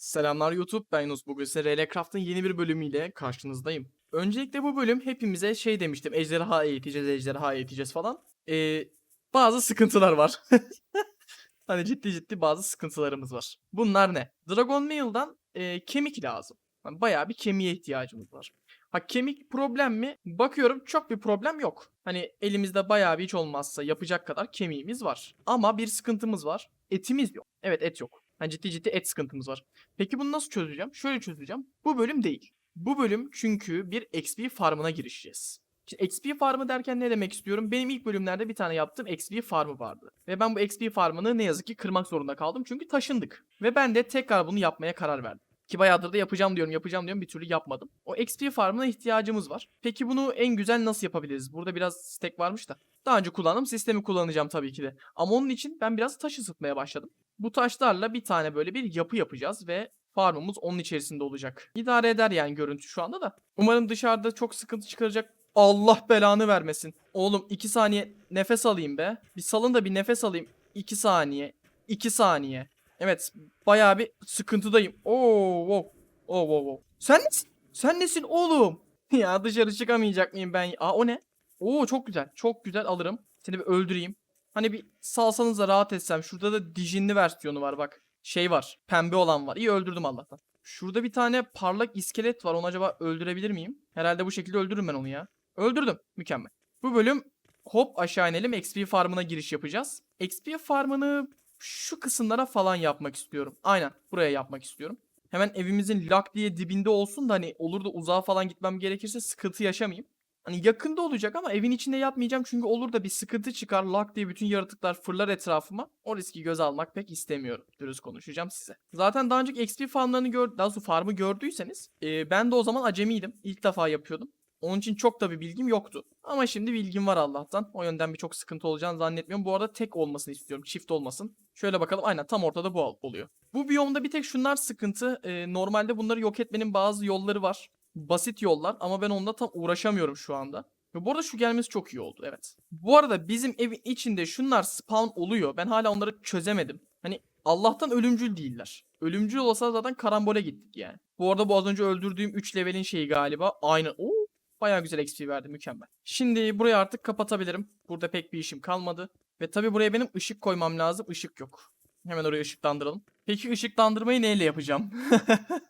Selamlar YouTube, ben Yunus. Bugün size RL Craft'ın yeni bir bölümüyle karşınızdayım. Öncelikle bu bölüm hepimize şey demiştim, ejderha eğiteceğiz, ejderha eğiteceğiz falan. Ee, bazı sıkıntılar var. hani ciddi ciddi bazı sıkıntılarımız var. Bunlar ne? Dragon Mail'dan e, kemik lazım. Yani bayağı bir kemiğe ihtiyacımız var. Ha kemik problem mi? Bakıyorum çok bir problem yok. Hani elimizde bayağı bir hiç olmazsa yapacak kadar kemiğimiz var. Ama bir sıkıntımız var. Etimiz yok. Evet et yok. Hani ciddi ciddi et sıkıntımız var. Peki bunu nasıl çözeceğim? Şöyle çözeceğim. Bu bölüm değil. Bu bölüm çünkü bir XP farmına girişeceğiz. Şimdi XP farmı derken ne demek istiyorum? Benim ilk bölümlerde bir tane yaptığım XP farmı vardı. Ve ben bu XP farmını ne yazık ki kırmak zorunda kaldım. Çünkü taşındık. Ve ben de tekrar bunu yapmaya karar verdim. Ki bayağıdır da yapacağım diyorum, yapacağım diyorum bir türlü yapmadım. O XP farmına ihtiyacımız var. Peki bunu en güzel nasıl yapabiliriz? Burada biraz stack varmış da. Daha önce kullandığım sistemi kullanacağım tabii ki de. Ama onun için ben biraz taş ısıtmaya başladım. Bu taşlarla bir tane böyle bir yapı yapacağız ve farmımız onun içerisinde olacak. İdare eder yani görüntü şu anda da. Umarım dışarıda çok sıkıntı çıkaracak. Allah belanı vermesin. Oğlum 2 saniye nefes alayım be. Bir salın da bir nefes alayım. 2 saniye. 2 saniye. Evet bayağı bir sıkıntıdayım. Oo, wow. Oo, wow. Sen nesin? Sen nesin oğlum? ya dışarı çıkamayacak mıyım ben? Aa o ne? Oo çok güzel. Çok güzel alırım. Seni bir öldüreyim. Hani bir salsanız da rahat etsem. Şurada da dijinli versiyonu var bak. Şey var. Pembe olan var. İyi öldürdüm Allah'tan. Şurada bir tane parlak iskelet var. Onu acaba öldürebilir miyim? Herhalde bu şekilde öldürürüm ben onu ya. Öldürdüm. Mükemmel. Bu bölüm hop aşağı inelim. XP farmına giriş yapacağız. XP farmını şu kısımlara falan yapmak istiyorum. Aynen buraya yapmak istiyorum. Hemen evimizin lak diye dibinde olsun da hani olur da uzağa falan gitmem gerekirse sıkıntı yaşamayayım. Hani yakında olacak ama evin içinde yapmayacağım çünkü olur da bir sıkıntı çıkar. Lak diye bütün yaratıklar fırlar etrafıma. O riski göze almak pek istemiyorum. Dürüst konuşacağım size. Zaten daha önceki XP farmlarını gör, daha farmı gördüyseniz e, ben de o zaman acemiydim. İlk defa yapıyordum. Onun için çok da bir bilgim yoktu. Ama şimdi bilgim var Allah'tan. O yönden birçok sıkıntı olacağını zannetmiyorum. Bu arada tek olmasını istiyorum. Çift olmasın. Şöyle bakalım. Aynen tam ortada bu oluyor. Bu biyomda bir tek şunlar sıkıntı. Ee, normalde bunları yok etmenin bazı yolları var. Basit yollar ama ben onda tam uğraşamıyorum şu anda. Ve bu arada şu gelmesi çok iyi oldu. Evet. Bu arada bizim evin içinde şunlar spawn oluyor. Ben hala onları çözemedim. Hani Allah'tan ölümcül değiller. Ölümcül olsa zaten karambole gittik yani. Bu arada bu az önce öldürdüğüm 3 levelin şeyi galiba. Aynen. Oo, Bayağı güzel XP verdi mükemmel. Şimdi burayı artık kapatabilirim. Burada pek bir işim kalmadı. Ve tabi buraya benim ışık koymam lazım. Işık yok. Hemen oraya ışıklandıralım. Peki ışıklandırmayı neyle yapacağım?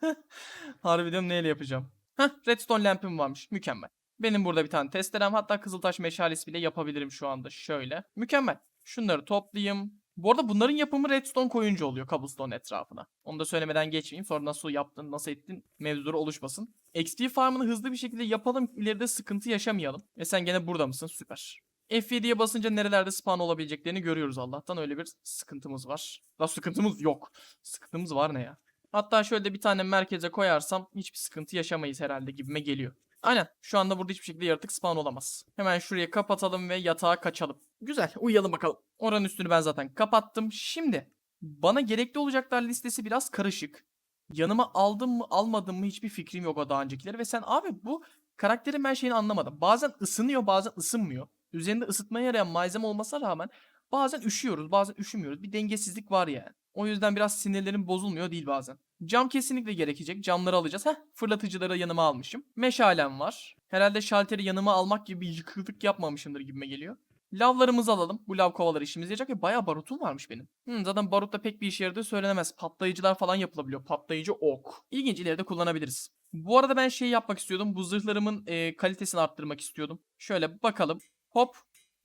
Harbi neyle yapacağım? Heh redstone lampim varmış. Mükemmel. Benim burada bir tane testerem hatta kızıltaş meşalesi bile yapabilirim şu anda şöyle. Mükemmel. Şunları toplayayım. Bu arada bunların yapımı redstone koyunca oluyor cobblestone etrafına. Onu da söylemeden geçmeyeyim. Sonra nasıl yaptın, nasıl ettin mevzuları oluşmasın. XP farmını hızlı bir şekilde yapalım. ileride sıkıntı yaşamayalım. Ve sen gene burada mısın? Süper. F7'ye basınca nerelerde spawn olabileceklerini görüyoruz Allah'tan. Öyle bir sıkıntımız var. La sıkıntımız yok. Sıkıntımız var ne ya? Hatta şöyle bir tane merkeze koyarsam hiçbir sıkıntı yaşamayız herhalde gibime geliyor. Aynen. Şu anda burada hiçbir şekilde yaratık spawn olamaz. Hemen şuraya kapatalım ve yatağa kaçalım. Güzel. Uyuyalım bakalım. Oranın üstünü ben zaten kapattım. Şimdi bana gerekli olacaklar listesi biraz karışık. Yanıma aldım mı almadım mı hiçbir fikrim yok o daha öncekileri. Ve sen abi bu karakterin ben şeyini anlamadım. Bazen ısınıyor bazen ısınmıyor. Üzerinde ısıtmaya yarayan malzeme olmasına rağmen bazen üşüyoruz bazen üşümüyoruz. Bir dengesizlik var yani. O yüzden biraz sinirlerim bozulmuyor değil bazen. Cam kesinlikle gerekecek. Camları alacağız. Heh fırlatıcıları yanıma almışım. Meşalem var. Herhalde şalteri yanıma almak gibi bir yıkıklık yapmamışımdır gibime geliyor. Lavlarımızı alalım. Bu lav kovaları işimize yarayacak ve bayağı barutum varmış benim. Hmm, zaten barutta pek bir işe yaradığı söylenemez. Patlayıcılar falan yapılabiliyor. Patlayıcı ok. İlginç ileride kullanabiliriz. Bu arada ben şey yapmak istiyordum. Bu zırhlarımın e, kalitesini arttırmak istiyordum. Şöyle bakalım. Hop.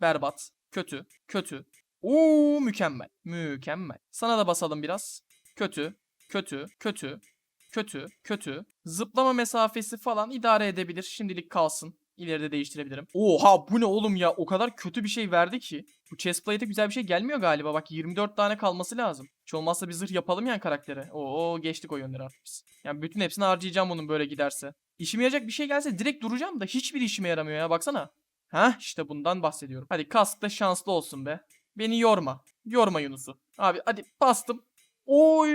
Berbat. Kötü. Kötü. Oo mükemmel. Mükemmel. Sana da basalım biraz. Kötü. Kötü. Kötü. Kötü. Kötü. Zıplama mesafesi falan idare edebilir. Şimdilik kalsın. İleride değiştirebilirim. Oha bu ne oğlum ya? O kadar kötü bir şey verdi ki. Bu chestplate'e güzel bir şey gelmiyor galiba. Bak 24 tane kalması lazım. Hiç olmazsa bir zırh yapalım yani karaktere. Oo geçtik o yönleri artık biz. Yani bütün hepsini harcayacağım bunun böyle giderse. İşime yarayacak bir şey gelse direkt duracağım da hiçbir işime yaramıyor ya baksana. Heh işte bundan bahsediyorum. Hadi kask da şanslı olsun be. Beni yorma. Yorma Yunus'u. Abi hadi bastım. Oy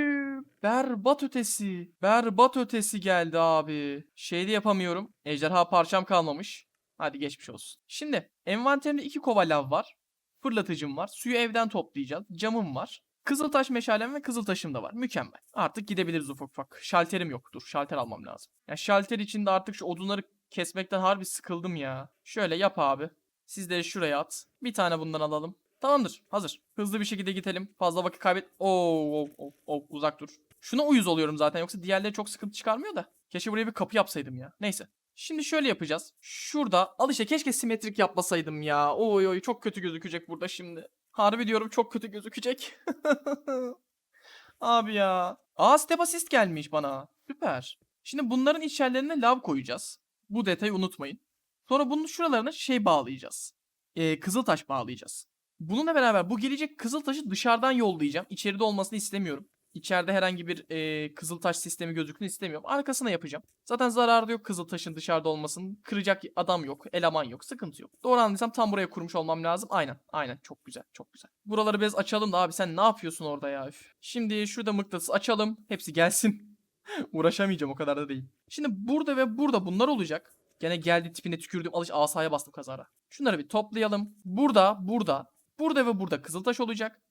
berbat ötesi. Berbat ötesi geldi abi. Şey de yapamıyorum. Ejderha parçam kalmamış. Hadi geçmiş olsun. Şimdi envanterimde iki kova lav var. Fırlatıcım var. Suyu evden toplayacağız. Camım var. Kızıltaş meşalem ve kızıltaşım da var. Mükemmel. Artık gidebiliriz ufak ufak. Şalterim yok. Dur şalter almam lazım. Ya şalter için de artık şu odunları kesmekten harbi sıkıldım ya. Şöyle yap abi. Siz de şuraya at. Bir tane bundan alalım. Tamamdır. Hazır. Hızlı bir şekilde gidelim. Fazla vakit kaybet. Oo, oo, oo, oo, uzak dur. Şuna uyuz oluyorum zaten. Yoksa diğerleri çok sıkıntı çıkarmıyor da. Keşke buraya bir kapı yapsaydım ya. Neyse. Şimdi şöyle yapacağız. Şurada al işte keşke simetrik yapmasaydım ya. Oy oy çok kötü gözükecek burada şimdi. Harbi diyorum çok kötü gözükecek. Abi ya. Aa step assist gelmiş bana. Süper. Şimdi bunların içerilerine lav koyacağız. Bu detayı unutmayın. Sonra bunun şuralarına şey bağlayacağız. Ee, kızıltaş bağlayacağız. Bununla beraber bu gelecek kızıltaşı dışarıdan yollayacağım. İçeride olmasını istemiyorum. İçeride herhangi bir e, kızıltaş sistemi gözüksün istemiyorum. Arkasına yapacağım. Zaten zararı da yok kızıltaşın dışarıda olmasının. Kıracak adam yok, eleman yok, sıkıntı yok. Doğru anladıysam tam buraya kurmuş olmam lazım. Aynen, aynen. Çok güzel, çok güzel. Buraları biraz açalım da abi sen ne yapıyorsun orada ya? Üf. Şimdi şurada mıknatıs açalım. Hepsi gelsin. Uğraşamayacağım o kadar da değil. Şimdi burada ve burada bunlar olacak. Gene geldi tipine tükürdüm. Alış asaya bastım kazara. Şunları bir toplayalım. Burada, burada, burada ve burada kızıltaş olacak.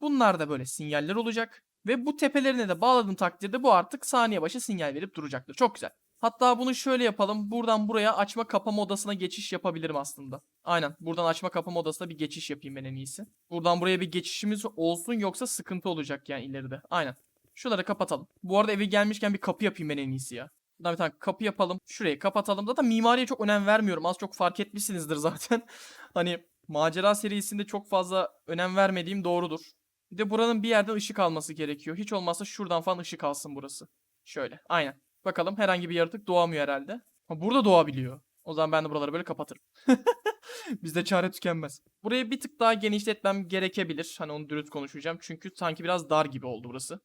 Bunlar da böyle sinyaller olacak. Ve bu tepelerine de bağladığım takdirde bu artık saniye başı sinyal verip duracaktır. Çok güzel. Hatta bunu şöyle yapalım. Buradan buraya açma kapama odasına geçiş yapabilirim aslında. Aynen. Buradan açma kapama odasına bir geçiş yapayım ben en iyisi. Buradan buraya bir geçişimiz olsun yoksa sıkıntı olacak yani ileride. Aynen. Şuraları kapatalım. Bu arada eve gelmişken bir kapı yapayım ben en iyisi ya. Buradan bir tane kapı yapalım. Şurayı kapatalım. Zaten mimariye çok önem vermiyorum. Az çok fark etmişsinizdir zaten. hani macera serisinde çok fazla önem vermediğim doğrudur. Bir de buranın bir yerden ışık alması gerekiyor. Hiç olmazsa şuradan falan ışık alsın burası. Şöyle. Aynen. Bakalım herhangi bir yaratık doğamıyor herhalde. Ha, burada doğabiliyor. O zaman ben de buraları böyle kapatırım. Bizde çare tükenmez. Burayı bir tık daha genişletmem gerekebilir. Hani onu dürüst konuşacağım. Çünkü sanki biraz dar gibi oldu burası.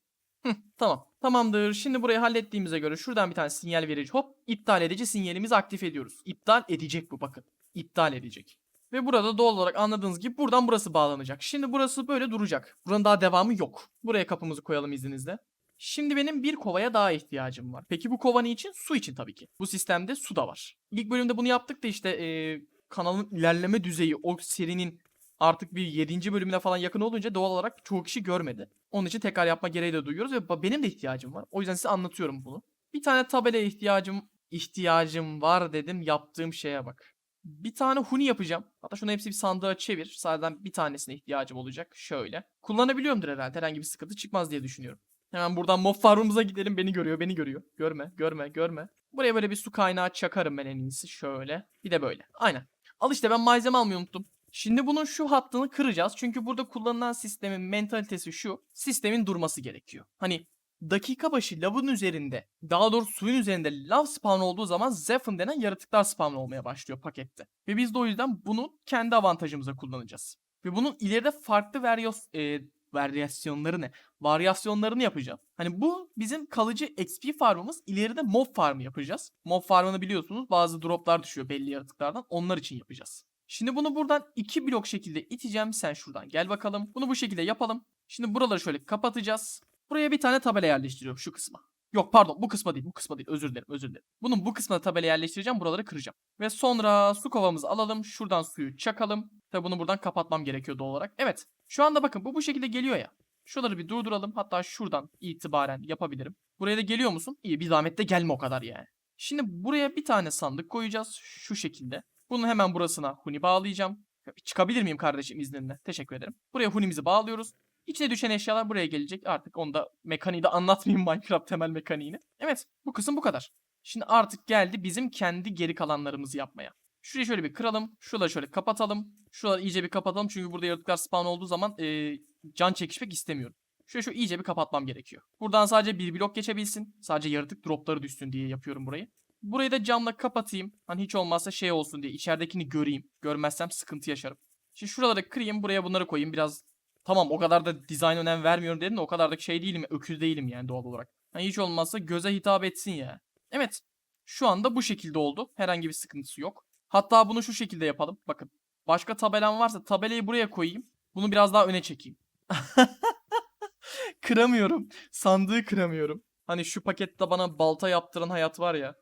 Hı, tamam. Tamamdır. Şimdi burayı hallettiğimize göre şuradan bir tane sinyal verici hop iptal edici sinyalimizi aktif ediyoruz. İptal edecek bu bakın. İptal edecek. Ve burada doğal olarak anladığınız gibi buradan burası bağlanacak. Şimdi burası böyle duracak. Buranın daha devamı yok. Buraya kapımızı koyalım izninizle. Şimdi benim bir kovaya daha ihtiyacım var. Peki bu kova için? Su için tabii ki. Bu sistemde su da var. İlk bölümde bunu yaptık da işte eee, kanalın ilerleme düzeyi o serinin artık bir 7. bölümüne falan yakın olunca doğal olarak çoğu kişi görmedi. Onun için tekrar yapma gereği de duyuyoruz ve benim de ihtiyacım var. O yüzden size anlatıyorum bunu. Bir tane tabelaya ihtiyacım ihtiyacım var dedim yaptığım şeye bak. Bir tane huni yapacağım. Hatta şunu hepsi bir sandığa çevir. Sadece bir tanesine ihtiyacım olacak. Şöyle. Kullanabiliyorumdur herhalde. Herhangi bir sıkıntı çıkmaz diye düşünüyorum. Hemen buradan mob farmımıza gidelim. Beni görüyor, beni görüyor. Görme, görme, görme. Buraya böyle bir su kaynağı çakarım ben en iyisi. Şöyle. Bir de böyle. Aynen. Al işte ben malzeme almayı unuttum. Şimdi bunun şu hattını kıracağız. Çünkü burada kullanılan sistemin mentalitesi şu. Sistemin durması gerekiyor. Hani dakika başı lavın üzerinde, daha doğrusu suyun üzerinde lav spawn olduğu zaman Zephyr denen yaratıklar spawn olmaya başlıyor pakette. Ve biz de o yüzden bunu kendi avantajımıza kullanacağız. Ve bunun ileride farklı varyos, e, varyasyonları ne? Varyasyonlarını yapacağız. Hani bu bizim kalıcı XP farmımız. İleride mob farmı yapacağız. Mob farmını biliyorsunuz bazı droplar düşüyor belli yaratıklardan. Onlar için yapacağız. Şimdi bunu buradan iki blok şekilde iteceğim. Sen şuradan gel bakalım. Bunu bu şekilde yapalım. Şimdi buraları şöyle kapatacağız. Buraya bir tane tabela yerleştiriyorum şu kısma. Yok pardon bu kısma değil bu kısma değil özür dilerim özür dilerim. Bunun bu kısmına tabela yerleştireceğim buraları kıracağım. Ve sonra su kovamızı alalım şuradan suyu çakalım. Tabi bunu buradan kapatmam gerekiyor doğal olarak. Evet şu anda bakın bu bu şekilde geliyor ya. Şuraları bir durduralım hatta şuradan itibaren yapabilirim. Buraya da geliyor musun? İyi bir zahmet de gelme o kadar yani. Şimdi buraya bir tane sandık koyacağız şu şekilde. Bunu hemen burasına huni bağlayacağım. Çıkabilir miyim kardeşim izninle? Teşekkür ederim. Buraya hunimizi bağlıyoruz. İçine düşen eşyalar buraya gelecek. Artık onu da mekaniği de anlatmayayım Minecraft temel mekaniğini. Evet bu kısım bu kadar. Şimdi artık geldi bizim kendi geri kalanlarımızı yapmaya. Şurayı şöyle bir kıralım. Şuraları şöyle kapatalım. Şuraları iyice bir kapatalım. Çünkü burada yaratıklar spawn olduğu zaman e, can çekişmek istemiyorum. Şöyle şu iyice bir kapatmam gerekiyor. Buradan sadece bir blok geçebilsin. Sadece yaratık dropları düşsün diye yapıyorum burayı. Burayı da camla kapatayım. Hani hiç olmazsa şey olsun diye. içeridekini göreyim. Görmezsem sıkıntı yaşarım. Şimdi şuraları kırayım. Buraya bunları koyayım. Biraz tamam o kadar da dizayn önem vermiyorum dedim de o kadar da şey değilim. Öküz değilim yani doğal olarak. Hani hiç olmazsa göze hitap etsin ya. Evet. Şu anda bu şekilde oldu. Herhangi bir sıkıntısı yok. Hatta bunu şu şekilde yapalım. Bakın. Başka tabelam varsa tabelayı buraya koyayım. Bunu biraz daha öne çekeyim. kıramıyorum. Sandığı kıramıyorum. Hani şu pakette bana balta yaptıran hayat var ya.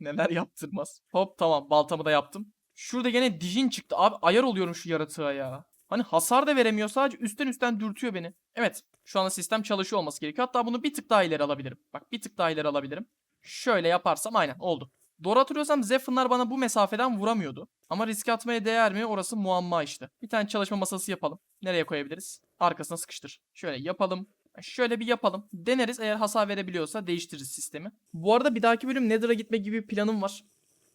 Neler yaptırmaz. Hop tamam baltamı da yaptım. Şurada gene dijin çıktı. Abi ayar oluyorum şu yaratığa ya. Hani hasar da veremiyor sadece üstten üstten dürtüyor beni. Evet şu anda sistem çalışıyor olması gerekiyor. Hatta bunu bir tık daha ileri alabilirim. Bak bir tık daha ileri alabilirim. Şöyle yaparsam aynen oldu. Doğru hatırlıyorsam Zephyrin'lar bana bu mesafeden vuramıyordu. Ama riske atmaya değer mi orası muamma işte. Bir tane çalışma masası yapalım. Nereye koyabiliriz? Arkasına sıkıştır. Şöyle yapalım. Şöyle bir yapalım. Deneriz eğer hasar verebiliyorsa değiştiririz sistemi. Bu arada bir dahaki bölüm Nether'a gitme gibi planım var.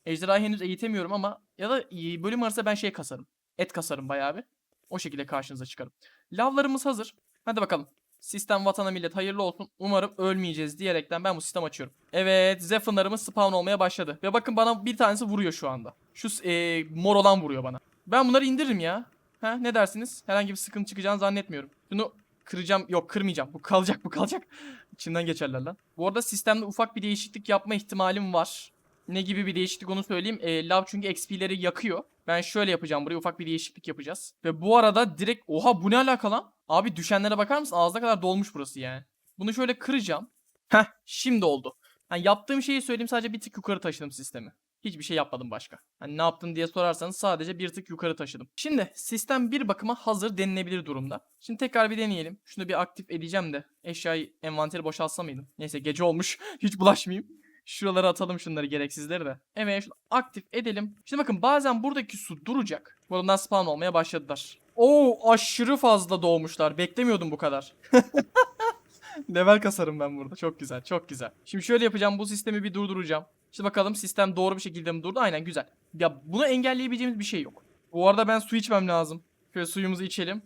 Ejderhayı henüz eğitemiyorum ama ya da bölüm arası ben şey kasarım. Et kasarım bayağı bir. O şekilde karşınıza çıkarım. Lavlarımız hazır. Hadi bakalım. Sistem vatana millet hayırlı olsun. Umarım ölmeyeceğiz diyerekten ben bu sistem açıyorum. Evet Zephyrin'larımız spawn olmaya başladı. Ve bakın bana bir tanesi vuruyor şu anda. Şu e, mor olan vuruyor bana. Ben bunları indiririm ya. Ha, ne dersiniz? Herhangi bir sıkıntı çıkacağını zannetmiyorum. Bunu kıracağım. Yok kırmayacağım. Bu kalacak bu kalacak. İçinden geçerler lan. Bu arada sistemde ufak bir değişiklik yapma ihtimalim var. Ne gibi bir değişiklik onu söyleyeyim. E, Lav çünkü XP'leri yakıyor. Ben şöyle yapacağım buraya ufak bir değişiklik yapacağız. Ve bu arada direkt oha bu ne alaka lan? Abi düşenlere bakar mısın? Ağzına kadar dolmuş burası yani. Bunu şöyle kıracağım. Heh şimdi oldu. Yani yaptığım şeyi söyleyeyim sadece bir tık yukarı taşıdım sistemi. Hiçbir şey yapmadım başka. Hani ne yaptın diye sorarsanız sadece bir tık yukarı taşıdım. Şimdi sistem bir bakıma hazır denilebilir durumda. Şimdi tekrar bir deneyelim. Şunu bir aktif edeceğim de eşyayı envanteri boşaltsa mıydım? Neyse gece olmuş. Hiç bulaşmayayım. Şuralara atalım şunları gereksizleri de. Evet aktif edelim. Şimdi bakın bazen buradaki su duracak. Buradan spawn olmaya başladılar. Oo aşırı fazla doğmuşlar. Beklemiyordum bu kadar. Level kasarım ben burada. Çok güzel, çok güzel. Şimdi şöyle yapacağım. Bu sistemi bir durduracağım. Şimdi bakalım sistem doğru bir şekilde mi durdu? Aynen güzel. Ya bunu engelleyebileceğimiz bir şey yok. Bu arada ben su içmem lazım. Şöyle suyumuzu içelim.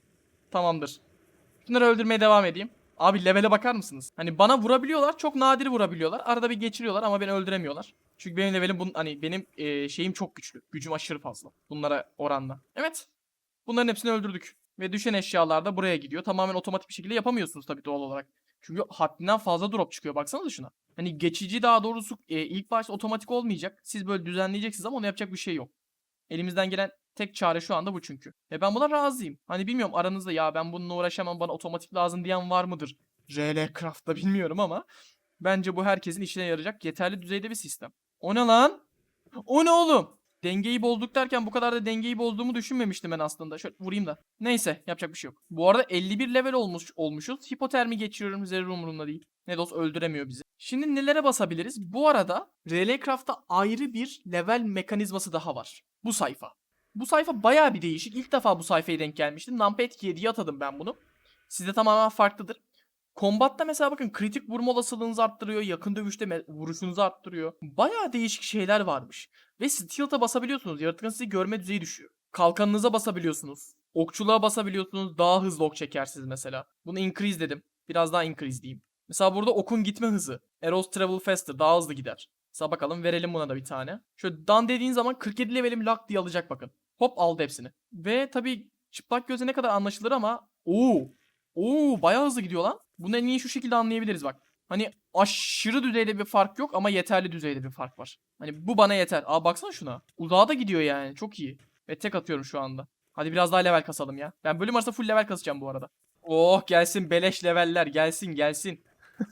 Tamamdır. Şunları öldürmeye devam edeyim. Abi levele bakar mısınız? Hani bana vurabiliyorlar. Çok nadir vurabiliyorlar. Arada bir geçiriyorlar ama beni öldüremiyorlar. Çünkü benim levelim bun hani benim e, şeyim çok güçlü. Gücüm aşırı fazla. Bunlara oranla. Evet. Bunların hepsini öldürdük. Ve düşen eşyalar da buraya gidiyor. Tamamen otomatik bir şekilde yapamıyorsunuz tabii doğal olarak. Çünkü haddinden fazla drop çıkıyor. Baksanıza şuna. Hani geçici daha doğrusu e, ilk başta otomatik olmayacak. Siz böyle düzenleyeceksiniz ama onu yapacak bir şey yok. Elimizden gelen tek çare şu anda bu çünkü. Ve ben buna razıyım. Hani bilmiyorum aranızda ya ben bununla uğraşamam bana otomatik lazım diyen var mıdır? RL Craft'ta bilmiyorum ama bence bu herkesin işine yarayacak yeterli düzeyde bir sistem. O ne lan? O ne oğlum? Dengeyi bozduk derken bu kadar da dengeyi bozduğumu düşünmemiştim ben aslında. Şöyle vurayım da. Neyse yapacak bir şey yok. Bu arada 51 level olmuş olmuşuz. Hipotermi geçiriyorum zerre umurumda değil. Nedos öldüremiyor bizi. Şimdi nelere basabiliriz? Bu arada RLCraft'ta ayrı bir level mekanizması daha var. Bu sayfa. Bu sayfa bayağı bir değişik. İlk defa bu sayfaya denk gelmiştim. Numpad 7'ye atadım ben bunu. Sizde tamamen farklıdır. Kombatta mesela bakın kritik vurma olasılığınızı arttırıyor. Yakın dövüşte vuruşunuzu arttırıyor. Bayağı değişik şeyler varmış. Ve stealth'a basabiliyorsunuz. Yaratığın sizi görme düzeyi düşüyor. Kalkanınıza basabiliyorsunuz. Okçuluğa basabiliyorsunuz. Daha hızlı ok çekersiniz mesela. Bunu increase dedim. Biraz daha increase diyeyim. Mesela burada okun gitme hızı. Arrows travel faster. Daha hızlı gider. Mesela bakalım verelim buna da bir tane. Şöyle dan dediğin zaman 47 levelim lak diye alacak bakın. Hop aldı hepsini. Ve tabii çıplak göze ne kadar anlaşılır ama Oo. Oo bayağı hızlı gidiyor lan. Bunu en iyi şu şekilde anlayabiliriz bak. Hani aşırı düzeyde bir fark yok ama yeterli düzeyde bir fark var. Hani bu bana yeter. Aa baksana şuna. Uzağa da gidiyor yani. Çok iyi. Ve tek atıyorum şu anda. Hadi biraz daha level kasalım ya. Ben bölüm arasında full level kasacağım bu arada. Oh gelsin beleş leveller. Gelsin gelsin.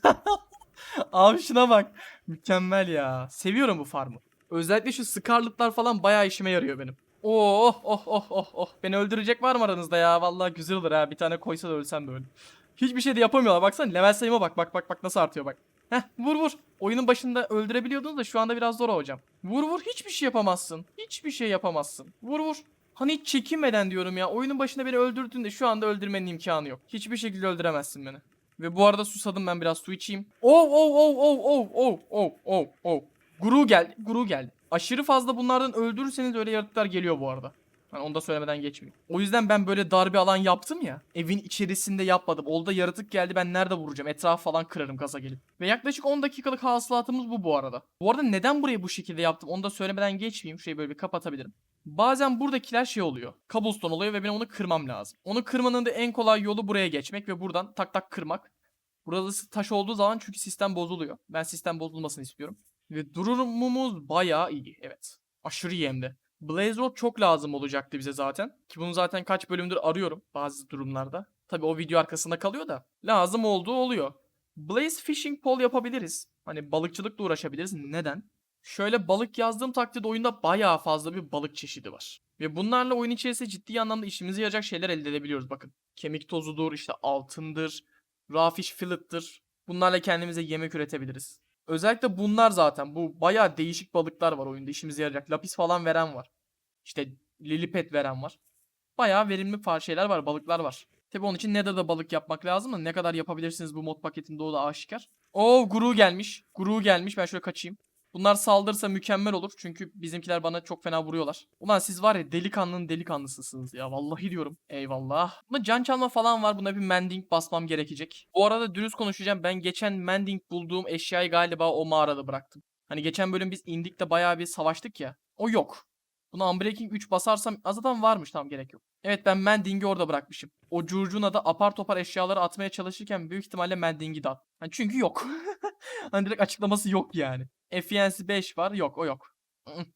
Abi şuna bak. Mükemmel ya. Seviyorum bu farmı. Özellikle şu Scarlet'lar falan bayağı işime yarıyor benim. Oh oh oh oh oh. Beni öldürecek var mı aranızda ya? Vallahi güzel olur ha. Bir tane koysa da ölsem böyle. Hiçbir şey de yapamıyorlar. Baksana level sayıma bak. Bak bak bak nasıl artıyor bak. Heh vur vur. Oyunun başında öldürebiliyordunuz da şu anda biraz zor hocam. Vur vur hiçbir şey yapamazsın. Hiçbir şey yapamazsın. Vur vur. Hani hiç çekinmeden diyorum ya. Oyunun başında beni öldürdün de şu anda öldürmenin imkanı yok. Hiçbir şekilde öldüremezsin beni. Ve bu arada susadım ben biraz su içeyim. Oh oh oh oh oh oh oh oh oh. Guru geldi. Guru geldi. Aşırı fazla bunlardan öldürürseniz öyle yaratıklar geliyor bu arada. Hani onu da söylemeden geçmeyeyim. O yüzden ben böyle dar bir alan yaptım ya. Evin içerisinde yapmadım. Olda yaratık geldi ben nerede vuracağım? Etrafı falan kırarım gaza gelip. Ve yaklaşık 10 dakikalık hasılatımız bu bu arada. Bu arada neden burayı bu şekilde yaptım onu da söylemeden geçmeyeyim. Şurayı böyle bir kapatabilirim. Bazen buradakiler şey oluyor. Cobblestone oluyor ve benim onu kırmam lazım. Onu kırmanın da en kolay yolu buraya geçmek ve buradan tak tak kırmak. Burası taş olduğu zaman çünkü sistem bozuluyor. Ben sistem bozulmasını istiyorum. Ve durumumuz bayağı iyi. Evet. Aşırı iyi hem de. Blaze Rod çok lazım olacaktı bize zaten. Ki bunu zaten kaç bölümdür arıyorum bazı durumlarda. Tabi o video arkasında kalıyor da. Lazım olduğu oluyor. Blaze Fishing Pole yapabiliriz. Hani balıkçılıkla uğraşabiliriz. Neden? Şöyle balık yazdığım takdirde oyunda bayağı fazla bir balık çeşidi var. Ve bunlarla oyun içerisinde ciddi anlamda işimize yarayacak şeyler elde edebiliyoruz bakın. Kemik tozudur, işte altındır, raw fish fillet'tır. Bunlarla kendimize yemek üretebiliriz. Özellikle bunlar zaten. Bu bayağı değişik balıklar var oyunda işimize yarayacak. Lapis falan veren var. İşte lilipet veren var. Bayağı verimli fa- şeyler var, balıklar var. Tabi onun için Nether'da balık yapmak lazım da ne kadar yapabilirsiniz bu mod paketinde o da aşikar. Oo Guru gelmiş. Guru gelmiş. Ben şöyle kaçayım. Bunlar saldırırsa mükemmel olur. Çünkü bizimkiler bana çok fena vuruyorlar. Ulan siz var ya delikanlının delikanlısısınız ya. Vallahi diyorum. Eyvallah. Bunda can çalma falan var. Buna bir mending basmam gerekecek. Bu arada dürüst konuşacağım. Ben geçen mending bulduğum eşyayı galiba o mağarada bıraktım. Hani geçen bölüm biz indik de bayağı bir savaştık ya. O yok. Buna Unbreaking 3 basarsam azından varmış tamam gerek yok. Evet ben Mending'i orada bırakmışım. O curcuna da apar topar eşyaları atmaya çalışırken büyük ihtimalle Mending'i de at. Hani çünkü yok. hani direkt açıklaması yok yani. Efficiency 5 var yok o yok.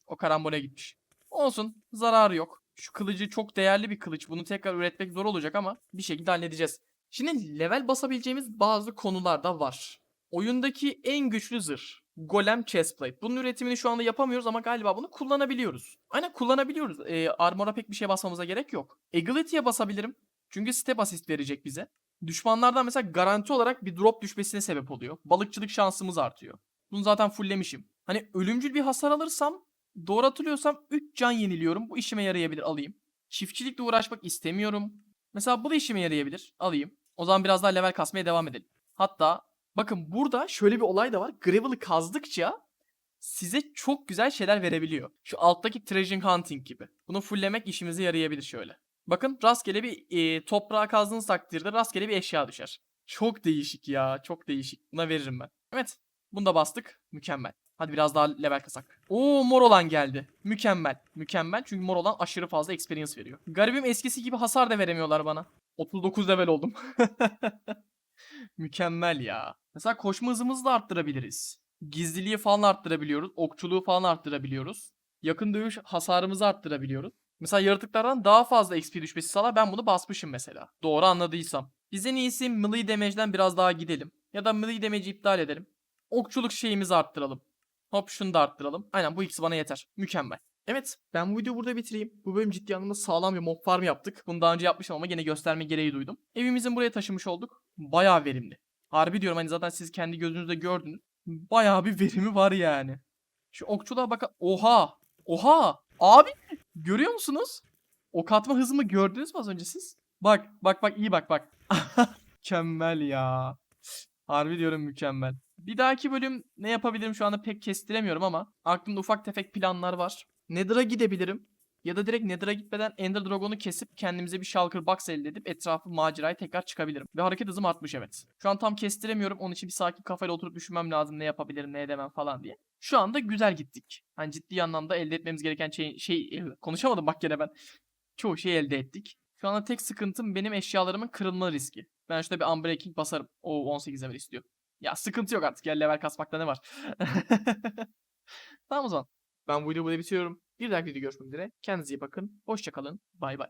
O karambole gitmiş. Olsun zararı yok. Şu kılıcı çok değerli bir kılıç. Bunu tekrar üretmek zor olacak ama bir şekilde halledeceğiz. Şimdi level basabileceğimiz bazı konular da var. Oyundaki en güçlü zırh. Golem Chestplate. Bunun üretimini şu anda yapamıyoruz ama galiba bunu kullanabiliyoruz. Aynen kullanabiliyoruz. Ee, armora pek bir şey basmamıza gerek yok. Agility'ye basabilirim. Çünkü step assist verecek bize. Düşmanlardan mesela garanti olarak bir drop düşmesine sebep oluyor. Balıkçılık şansımız artıyor. Bunu zaten fulllemişim. Hani ölümcül bir hasar alırsam doğru hatırlıyorsam 3 can yeniliyorum. Bu işime yarayabilir alayım. Çiftçilikle uğraşmak istemiyorum. Mesela bu da işime yarayabilir. Alayım. O zaman biraz daha level kasmaya devam edelim. Hatta bakın burada şöyle bir olay da var. Gravel'ı kazdıkça size çok güzel şeyler verebiliyor. Şu alttaki treasure hunting gibi. Bunu fulllemek işimize yarayabilir şöyle. Bakın rastgele bir e, toprağa kazdığınız takdirde rastgele bir eşya düşer. Çok değişik ya. Çok değişik. Buna veririm ben. Evet. Bunu da bastık. Mükemmel. Hadi biraz daha level kasak. Oo mor olan geldi. Mükemmel. Mükemmel çünkü mor olan aşırı fazla experience veriyor. Garibim eskisi gibi hasar da veremiyorlar bana. 39 level oldum. Mükemmel ya. Mesela koşma hızımızı da arttırabiliriz. Gizliliği falan arttırabiliyoruz. Okçuluğu falan arttırabiliyoruz. Yakın dövüş hasarımızı arttırabiliyoruz. Mesela yaratıklardan daha fazla XP düşmesi sağlar. Ben bunu basmışım mesela. Doğru anladıysam. Biz en iyisi melee damage'den biraz daha gidelim. Ya da melee damage'i iptal edelim. Okçuluk şeyimizi arttıralım. Hop şunu da arttıralım. Aynen bu ikisi bana yeter. Mükemmel. Evet ben bu videoyu burada bitireyim. Bu bölüm ciddi anlamda sağlam bir mob farm yaptık. Bunu daha önce yapmışım ama gene gösterme gereği duydum. Evimizin buraya taşımış olduk. Bayağı verimli. Harbi diyorum hani zaten siz kendi gözünüzde gördünüz. Bayağı bir verimi var yani. Şu okçuluğa bakın. Oha! Oha! Abi görüyor musunuz? Ok atma hızımı gördünüz mü az önce siz? Bak bak bak iyi bak bak. mükemmel ya. Harbi diyorum mükemmel. Bir dahaki bölüm ne yapabilirim şu anda pek kestiremiyorum ama aklımda ufak tefek planlar var. Nether'a gidebilirim. Ya da direkt Nether'a gitmeden Ender Dragon'u kesip kendimize bir Shulker Box elde edip etrafı maceraya tekrar çıkabilirim. Ve hareket hızım artmış evet. Şu an tam kestiremiyorum. Onun için bir sakin kafayla oturup düşünmem lazım ne yapabilirim ne edemem falan diye. Şu anda güzel gittik. Hani ciddi anlamda elde etmemiz gereken şey, şey konuşamadım bak gene ben. Çoğu şey elde ettik. Şu anda tek sıkıntım benim eşyalarımın kırılma riski. Ben şurada bir Unbreaking basarım. O 18 level istiyor. Ya sıkıntı yok artık ya level kasmakta ne var. tamam o zaman. Ben bu videoyu burada bitiriyorum. Bir dahaki videoda görüşmek üzere. Kendinize iyi bakın. Hoşçakalın. Bay bay.